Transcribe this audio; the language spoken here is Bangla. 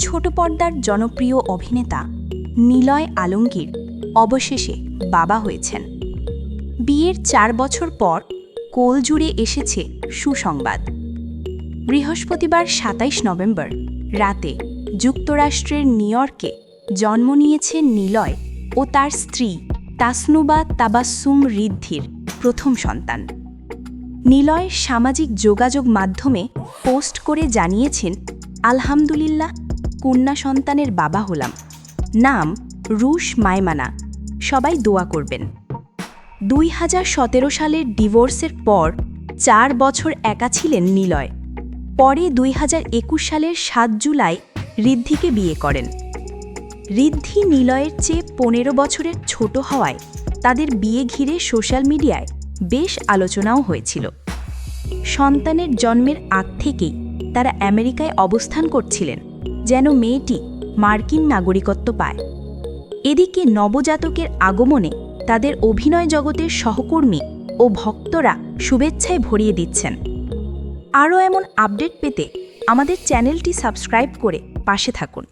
ছোট পর্দার জনপ্রিয় অভিনেতা নিলয় আলমগীর অবশেষে বাবা হয়েছেন। বিয়ের চার বছর পর কোল জুড়ে এসেছে সুসংবাদ। বৃহস্পতিবার সাতাইশ নভেম্বর রাতে যুক্তরাষ্ট্রের নিউইয়র্কে জন্ম নিয়েছে নিলয় ও তার স্ত্রী তাসনুবা তাবাসুম ঋদ্ধির প্রথম সন্তান। নিলয় সামাজিক যোগাযোগ মাধ্যমে পোস্ট করে জানিয়েছেন, আলহামদুলিল্লাহ কন্যা সন্তানের বাবা হলাম। নাম রুশ মায়মানা সবাই দোয়া করবেন। দুই হাজার সতেরো সালের ডিভোর্সের পর চার বছর একা ছিলেন নিলয়। পরে দুই হাজার একুশ সালের সাত জুলাই ঋদ্ধিকে বিয়ে করেন। ঋদ্ধি নিলয়ের চেয়ে পনেরো বছরের ছোট হওয়ায় তাদের বিয়ে ঘিরে সোশ্যাল মিডিয়ায় বেশ আলোচনাও হয়েছিল। সন্তানের জন্মের আগ থেকেই তারা আমেরিকায় অবস্থান করছিলেন। যেন মেয়েটি মার্কিন নাগরিকত্ব পায়। এদিকে নবজাতকের আগমনে তাদের অভিনয় জগতের সহকর্মী ও ভক্তরা শুভেচ্ছায় ভরিয়ে দিচ্ছেন। আরও এমন আপডেট পেতে আমাদের চ্যানেলটি সাবস্ক্রাইব করে পাশে থাকুন।